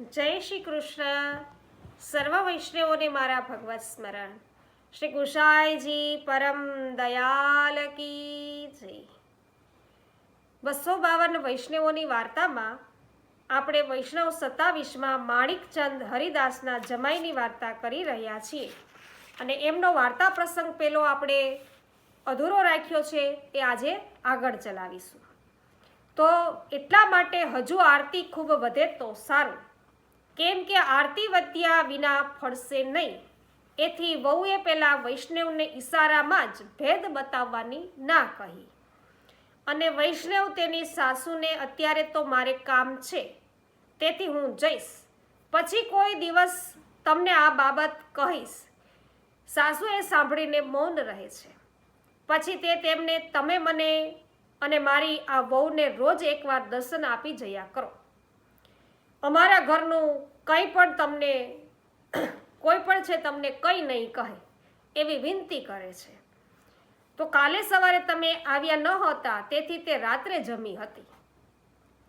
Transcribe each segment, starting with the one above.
જય શ્રી કૃષ્ણ. સર્વ વૈષ્ણવોને મારા ભગવત સ્મરણ. શ્રી ગુસાઈજી પરમ દયાલ કી જય. બસો બાવન વૈષ્ણવોની વાર્તામાં આપણે વૈષ્ણવ સત્તાવીસમાં માણિકચંદ હરિદાસના જમાઈની વાર્તા કરી રહ્યા છીએ. અને એમનો વાર્તા પ્રસંગ પેલો આપણે અધૂરો રાખ્યો છે એ આજે આગળ ચલાવીશું. તો એટલા માટે હજુ આરતી ખૂબ વધે તો સારું. કેમ કે આરતી વધ્યા વિના ફળશે નહીં. એથી વહુએ પહેલાં વૈષ્ણવને ઈશારામાં જ ભેદ બતાવવાની ના કહી. અને વૈષ્ણવ તેની સાસુને અત્યારે તો મારે કામ છે. તેથી હું જઈશ. પછી કોઈ દિવસ તમને આ બાબત કહીશ. સાસુએ સાંભળીને મૌન રહે છે. પછી તે તેમને તમે મને અને મારી આ વહુને રોજ એકવાર દર્શન આપી જયા કરો. અમારા ઘરનું કંઈ પણ તમને, કોઈ પણ છે તમને કંઈ નહીં કહે, એવી વિનંતી કરે છે. તો કાલે સવારે તમે આવ્યા ન હતા, તેથી તે રાત્રે જમી હતી.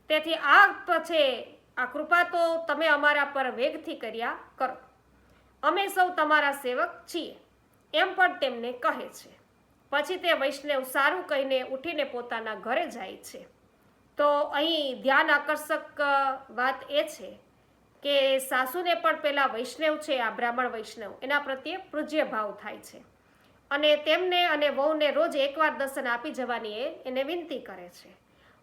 તેથી આ પછી આ કૃપા તો તમે અમારા પર વેગથી કર્યા કરો. અમે સૌ તમારા સેવક છીએ, એમ પણ તેમને કહે છે. પછી તે વૈષ્ણવ સારું કહીને ઉઠીને પોતાના ઘરે જાય છે. તો અહીં ધ્યાન આકર્ષક વાત એ છે કે સાસુને પણ પેલા વૈષ્ણવ છે, આ બ્રાહ્મણ વૈષ્ણવ, એના પ્રત્યે પૂજ્ય ભાવ થાય છે. અને તેમને અને વહુને રોજ એકવાર દર્શન આપી જવાની એ, એને વિનંતી કરે છે.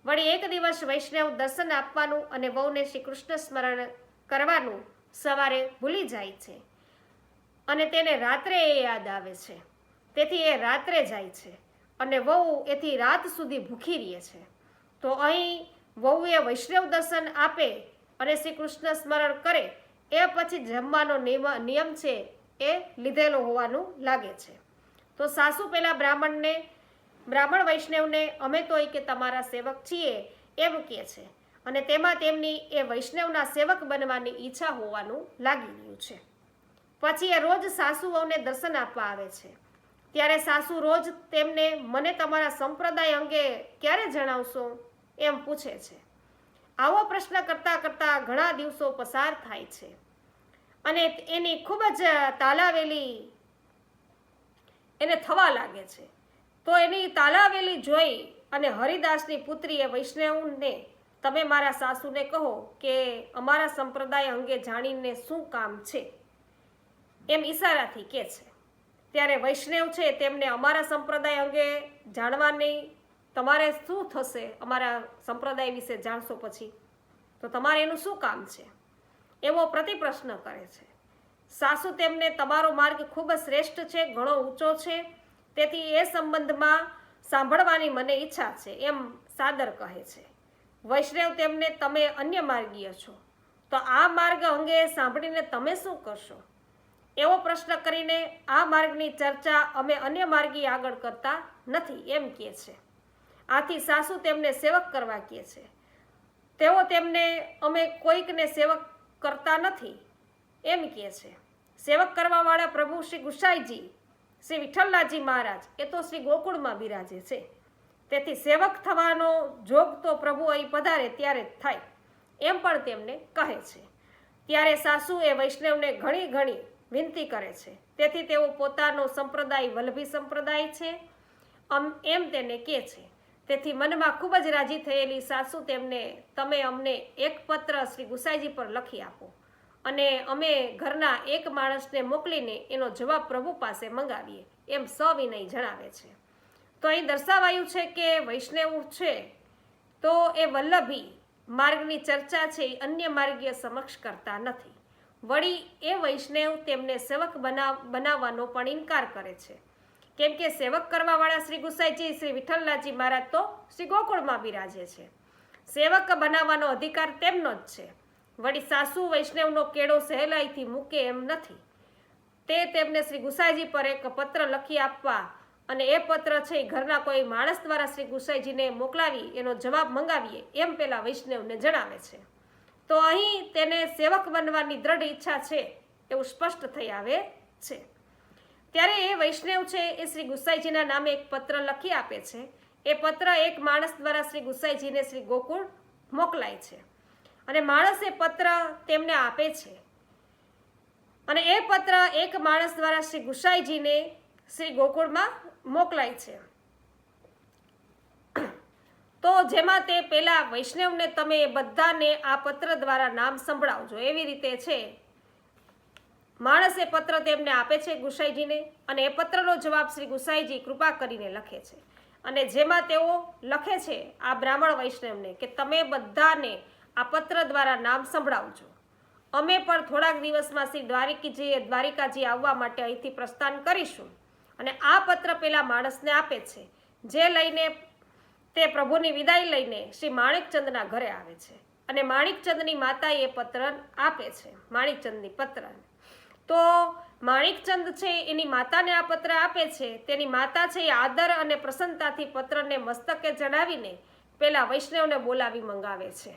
વળી એક દિવસ વૈષ્ણવ દર્શન આપવાનું અને વહુને શ્રી કૃષ્ણ સ્મરણ કરવાનું સવારે ભૂલી જાય છે. અને તેને રાત્રે એ યાદ આવે છે. તેથી એ રાત્રે જાય છે. અને વહુ એથી રાત સુધી ભૂખી રહે છે. તો અહીં વહુએ વૈષ્ણવ દર્શન આપે અને શ્રી કૃષ્ણ સ્મરણ કરે, એ પછી જમવાનો નિયમ છે એ લીધેલો હોવાનું લાગે છે. તો સાસુ પેલા બ્રાહ્મણને, બ્રાહ્મણ વૈષ્ણવને અમે તો કે તમારા સેવક છીએ એમ કહે છે. અને તેમાં તેમની એ વૈષ્ણવના સેવક બનવાની ઈચ્છા હોવાનું લાગી રહ્યું છે. પછી એ રોજ સાસુઓને દર્શન આપવા આવે છે. ત્યારે સાસુ રોજ તેમને, મને તમારા સંપ્રદાય અંગે ક્યારે જણાવશો? એમ પૂછે છે. આવો પ્રશ્ન કરતાં કરતાં ઘણા દિવસો પસાર થાય છે. અને એની ખૂબ જ તાલાવેલી એને થવા લાગે છે. તો એની તાલાવેલી જોઈ અને હરિદાસની પુત્રીએ વૈષ્ણવને, તમે મારા સાસુને કહો કે અમારા સંપ્રદાય અંગે જાણીને શું કામ છે? એમ ઈશારાથી કહે છે. ત્યારે વૈષ્ણવ છે, તેમને અમારા સંપ્રદાય અંગે જાણવાની તમારે શું થશે અમારા સંપ્રદાય વિશે જાણશો પછી? તો તમારે એનું શું કામ છે? એવો પ્રતિપ્રશ્ન કરે છે. સાસુ તેમને, તમારો માર્ગ ખૂબ શ્રેષ્ઠ છે, ઘણો ઊંચો છે. તેથી એ સંબંધમાં સાંભળવાની મને ઈચ્છા છે, એમ સાદર કહે છે. વૈષ્ણવ તેમને, તમે અન્ય માર્ગીય છો. તો આ માર્ગ અંગે સાંભળીને તમે શું કરશો? એવો પ્રશ્ન કરીને આ માર્ગની ચર્ચા અમે અન્ય માર્ગી આગળ કરતા નથી, એમ કહે છે. આથી સાસુ તેમને સેવક કરવા કહે છે. તેઓ તેમને, અમે કોઈકને સેવક કરતા નથી, એમ કહે છે. સેવક કરવાવાળા પ્રભુ શ્રી ગુસાઈજી, શ્રી વિઠ્ઠલલાજી મહારાજ, એ તો શ્રી ગોકુળમાં બિરાજે છે. તેથી સેવક થવાનો જોગ તો પ્રભુ અહીં પધારે ત્યારે જ થાય, એમ પણ તેમને કહે છે. ત્યારે સાસુ એ વૈષ્ણવને ઘણી ઘણી વિનંતી કરે છે. તેથી તેઓ પોતાનો સંપ્રદાય વલ્લભી સંપ્રદાય છે એમ તેને કહે છે. તેથી મનમાં ખૂબ જ રાજી થયેલી સાસુ તેમને, તમે અમને એક પત્ર શ્રી ગુસાઈજી પર લખી આપો અને અમે ઘરના એક માણસને મોકલીને એનો જવાબ પ્રભુ પાસે મંગાવીએ. એમ સવિનય જણાવે છે. તો અહીં દર્શાવાયું છે કે વૈષ્ણવ છે તો એ વલ્લભી માર્ગની ચર્ચા છે, એ અન્ય માર્ગીય સમક્ષ કરતા નથી. વળી એ વૈષ્ણવ તેમને સેવક બનાવ, બનાવવાનો પણ ઇનકાર કરે છે. કેમ કે સેવક કરવાવાળા શ્રી ગુસાઈજી, શ્રી વિઠ્ઠલલાજી મહારાજ તો શ્રી ગોકુળમાં બિરાજે છે. સેવક બનાવવાનો અધિકાર તેમનો જ છે. વળી સાસુ વૈષ્ણવનો કેળો સહેલાઈથી મૂકે એમ નથી. તે તેમને શ્રી ગુસાઈજી પર એક પત્ર લખી આપવા અને એ પત્ર છે ઘરના કોઈ માણસ દ્વારા શ્રી ગુસાઈજીને મોકલાવી, એનો જવાબ મંગાવીએ એમ પેલા વૈષ્ણવને જણાવે છે. તો અહીં તેને સેવક બનવાની દ્રઢ ઈચ્છા છે એવું સ્પષ્ટ થઈ આવે છે. ત્યારે એ વૈષ્ણવ છે, એ શ્રી ગુસાઈજીના નામે એક પત્ર લખી આપે છે. એ પત્ર એક માણસ દ્વારા શ્રી ગુસાઈજીને શ્રી ગોકુળ મોકલાય છે. અને માણસ એ પત્ર તેમને આપે છે. અને એ પત્ર એક માણસ દ્વારા શ્રી ગુસાઈજીને શ્રી ગોકુળમાં મોકલાય છે. તો જેમાં તે પેલા વૈષ્ણવને તમે બધાને આ પત્ર દ્વારા નામ સંભળાવજો. એવી રીતે છે માણસ એ પત્ર તેમને આપે છે ગુસાઈજીને અને એ પત્રનો જવાબ શ્રી ગુસાઈજી કૃપા કરીને લખે છે. અને જેમાં તેઓ લખે છે આ બ્રાહ્મણ વૈષ્ણવને કે તમે બધાને આ પત્ર દ્વારા નામ સંભળાવજો. અમે પણ થોડાક દિવસમાં શ્રી દ્વારિકીજીએ દ્વારિકાજી આવવા માટે અહીંથી પ્રસ્થાન કરીશું અને આ પત્ર પેલા માણસને આપે છે, જે લઈને તે પ્રભુની વિદાય લઈને શ્રી માણિકચંદના ઘરે આવે છે. અને માણિકચંદની માતાએ પત્ર આપે છે, માણિકચંદની પત્ર તો માણિકચંદ છે એની માતાને આ પત્ર આપે છે. તેની માતા છે એ આદર અને પ્રસન્નતાથી પત્રને મસ્તકે ચડાવીને પેલા વૈષ્ણવને બોલાવી મંગાવે છે.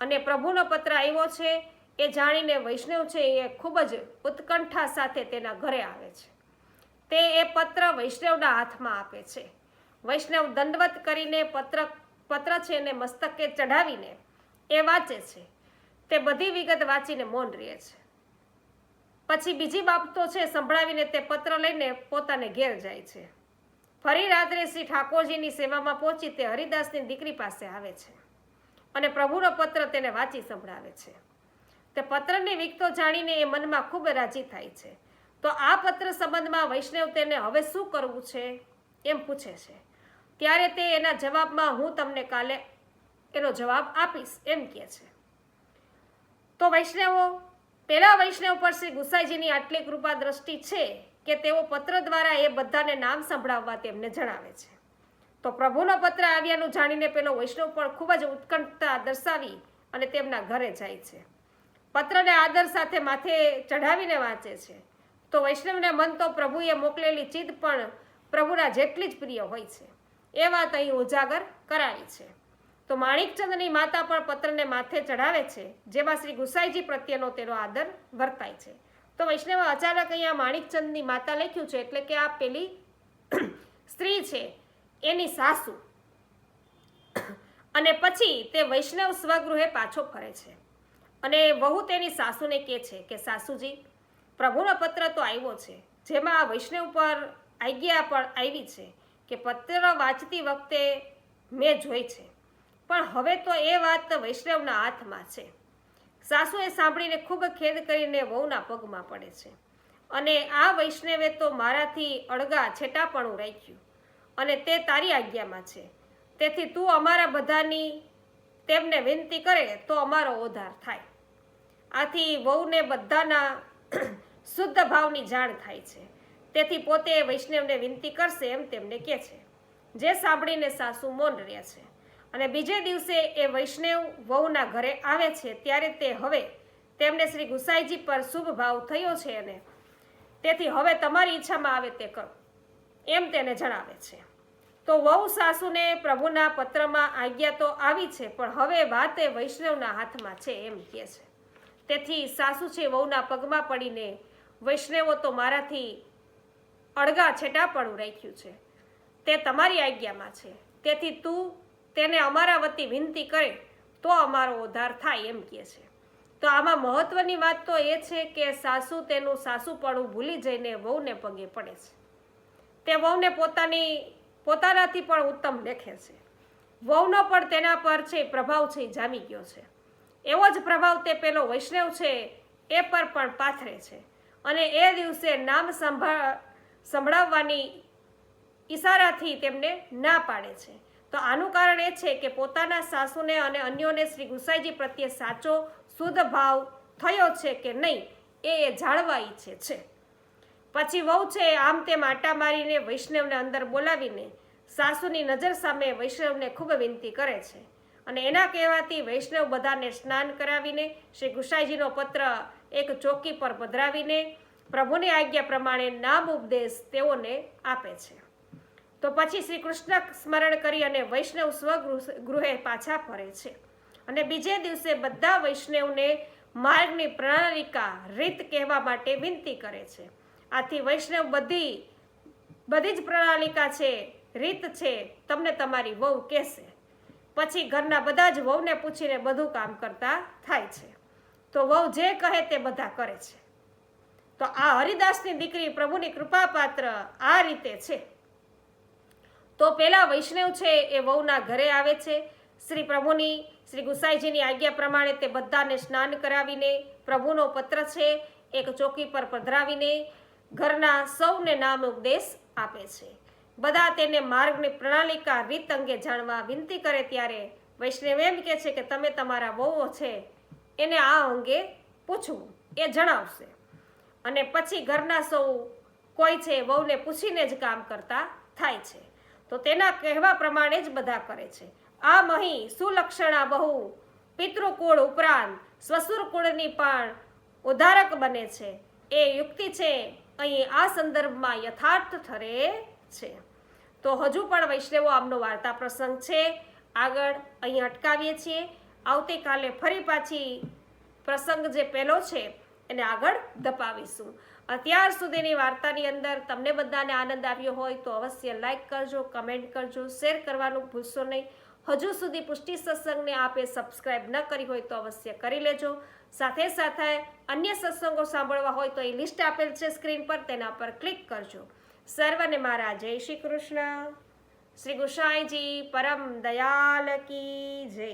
અને પ્રભુનો પત્ર આવ્યો છે એ જાણીને વૈષ્ણવ છે એ ખૂબ જ ઉત્કંઠા સાથે તેના ઘરે આવે છે. તે એ પત્ર વૈષ્ણવના હાથમાં આપે છે. વૈષ્ણવ દંડવત કરીને પત્ર પત્ર છે એને મસ્તકે ચઢાવીને એ વાંચે છે. તે બધી વિગત વાંચીને મૌન રહે છે. પછી બીજી બાબતો છે, સંભળાવીને તે પત્ર લઈને પોતાને ઘેર જાય છે. ફરી રાત્રે શ્રી ઠાકોરજીની સેવામાં પહોંચી તે હરિદાસની દીકરી પાસે આવે છે અને પ્રભુનો પત્ર તેને વાંચી સંભળાવે છે. તે પત્રની વિગતો જાણીને એ મનમાં ખૂબ રાજી થાય છે. તો આ પત્ર સંબંધમાં વૈષ્ણવ તેને હવે શું કરવું છે? એમ પૂછે છે. ત્યારે તે એના જવાબમાં હું તમને કાલે એનો જવાબ આપીશ એમ કહે છે. તો વૈષ્ણવો પેલા વૈષ્ણવ પર શ્રી ગુસાઈજીની આટલી કૃપા દ્રષ્ટિ છે કે તેઓ પત્ર દ્વારા એ બધાને નામ સંભળાવવા તેમને જણાવે છે. તો પ્રભુનો પત્ર આવ્યાનું જાણીને પેલો વૈષ્ણવ પણ ખૂબ જ ઉત્કંઠતા દર્શાવી અને તેમના ઘરે જાય છે. પત્રને આદર સાથે માથે ચઢાવીને વાંચે છે. તો વૈષ્ણવને મન તો પ્રભુએ મોકલેલી ચીજ પણ પ્રભુના જેટલી જ પ્રિય હોય છે. એ વાત અહીં ઉજાગર કરાવી છે. તો માણિકચંદની માતા પણ પત્રને માથે ચઢાવે છે, જેમાં શ્રી ગુસાઈજી પ્રત્યેનો તેનો આદર વર્તાય છે. તો વૈષ્ણવ અચાનક અહીંયા માણિકચંદની માતા લખ્યું છે એટલે કે આ પેલી સ્ત્રી છે, એની સાસુ. અને પછી તે વૈષ્ણવ સ્વગૃહે પાછો ફરે છે. અને વહુ તેની સાસુને કહે છે કે, સાસુજી, પ્રભુનો પત્ર તો આવ્યો છે, જેમાં આ વૈષ્ણવ પર આજ્ઞા પણ આવી છે કે પત્ર વાંચતી વખતે મેં જોઈ છે. પણ હવે તો એ વાત વૈષ્ણવના હાથમાં છે. સાસુએ સાંભળીને ખૂબ ખેદ કરીને વહુના પગમાં પડે છે. અને આ વૈષ્ણવે તો મારાથી અળગા છેટાપણું રાખ્યું. અને તે તારી આજ્ઞામાં છે. તેથી તું અમારા બધાની તેમને વિનંતી કરે તો અમારો ઉદ્ધાર થાય. આથી વહુને બધાના શુદ્ધ ભાવની જાણ થાય છે. તેથી પોતે વૈષ્ણવને વિનંતી કરશે એમ તેમને કહે છે. જે સાંભળીને સાસુ મૌન રહ્યા છે. અને બીજે દિવસે એ વૈષ્ણવ વહુના ઘરે આવે છે, ત્યારે તે હવે તેમને શ્રી ગુસાઈજી પર શુભ ભાવ થયો છે અને તેથી હવે તમારી ઈચ્છામાં આવે તે કરો, એમ તેને જણાવે છે. તો વહુ સાસુને પ્રભુના પત્રમાં આજ્ઞા તો આવી છે, પણ હવે વાત એ વૈષ્ણવના હાથમાં છે, એમ કહે છે. તેથી સાસુ છે વહુના પગમાં પડીને, વૈષ્ણવો તો મારાથી અળગા છેટાપણું રાખ્યું છે, તે તમારી આજ્ઞામાં છે. તેથી તું તેને અમારા વતી વિનંતી કરે, તો અમારો ઉદ્ધાર થાય એમ કહે છે. તો આમાં મહત્વની વાત તો એ છે કે સાસુ તેનું સાસુપણું ભૂલી જઈને વહુને પગે પડે છે. તે વહુને પોતાની, પોતાનાથી પણ ઉત્તમ દેખે છે. વહુનો પણ તેના પર છે પ્રભાવ છે જામી ગયો છે. એવો જ પ્રભાવ તે પેલો વૈષ્ણવ છે એ પર પણ પાથરે છે. અને એ દિવસે નામ સંભા, સંભળાવવાની ઈશારાથી તેમને ના પાડે છે. તો આનું કારણ એ છે કે પોતાના સાસુને અને અન્યોને શ્રી ગુસાઈજી પ્રત્યે સાચો, શુદ્ધ ભાવ થયો છે કે નહીં એ એ જાણવા ઈચ્છે છે. પછી વહુ છે આમ તેમ આટા મારીને વૈષ્ણવને અંદર બોલાવીને સાસુની નજર સામે વૈષ્ણવને ખૂબ વિનંતી કરે છે. અને એના કહેવાથી વૈષ્ણવ બધાને સ્નાન કરાવીને શ્રી ગુસાઈજીનો પત્ર એક ચોકી પર પધરાવીને પ્રભુની આજ્ઞા પ્રમાણે નામ ઉપદેશ તેઓને આપે છે. તો પછી શ્રી કૃષ્ણ સ્મરણ કરી અને વૈષ્ણવ સ્વગૃહ ગૃહે પાછા ફરે છે. અને બીજે દિવસે બધા વૈષ્ણવને માર્ગની પ્રણાલિકા રીત કહેવા માટે વિનંતી કરે છે. આથી વૈષ્ણવ બધી બધી જ પ્રણાલિકા છે, રીત છે, તમને તમારી વહુ કહેશે. પછી ઘરના બધા જ વહુને પૂછીને બધું કામ કરતા થાય છે. તો વહુ જે કહે તે બધા કરે છે. તો આ હરિદાસની દીકરી પ્રભુની કૃપાપાત્ર આ રીતે છે. તો પેલા વૈષ્ણવ છે એ વહુના ઘરે આવે છે. શ્રી પ્રભુની, શ્રી ગુસાઈજીની આજ્ઞા પ્રમાણે તે બધાને સ્નાન કરાવીને પ્રભુનો પત્ર છે એક ચોકી પર પધરાવીને ઘરના સૌને નામ ઉપદેશ આપે છે. બધા તેને માર્ગની પ્રણાલિકા રીત અંગે જાણવા વિનંતી કરે ત્યારે વૈષ્ણવ એમ કહે છે કે તમે તમારા વહુઓ છે એને આ અંગે પૂછવું, એ જણાવશે. અને પછી ઘરના સૌ કોઈ છે વહુને પૂછીને જ કામ કરતા થાય છે. તો તેના કહેવા પ્રમાણે જ બધા કરે છે. આમ અહીં સુલક્ષણા બહુ પિતૃકુળ ઉપરાંત સ્વસુર કુળની પણ ઉધારક બને છે. એ યુક્તિ છે, અહીં આ સંદર્ભમાં યથાર્થ ઠરે છે. તો હજુ પણ વૈષ્ણવો આમનો વાર્તા પ્રસંગ છે. આગળ અહીં અટકાવીએ છીએ. આવતીકાલે ફરી પાછી પ્રસંગ જે પહેલો છે, એને આગળ દપાવીશું અત્યાર સુધીની વાર્તાની અંદર તમને બધાને આનંદ આવ્યો હોય તો અવશ્ય લાઈક કરજો, કમેન્ટ કરજો, શેર કરવાનું ભૂલશો નહીં. હજુ સુધી પુષ્ટિ સત્સંગને આપે સબસ્ક્રાઇબ ન કરી હોય તો અવશ્ય કરી લેજો. સાથે સાથે અન્ય સત્સંગો સાંભળવા હોય તો એ લિસ્ટ આપેલ છે સ્ક્રીન પર, તેના પર ક્લિક કરજો. સર્વને મારા જય શ્રી કૃષ્ણ. શ્રી ગુસાઈજી પરમ દયાલ કી જય.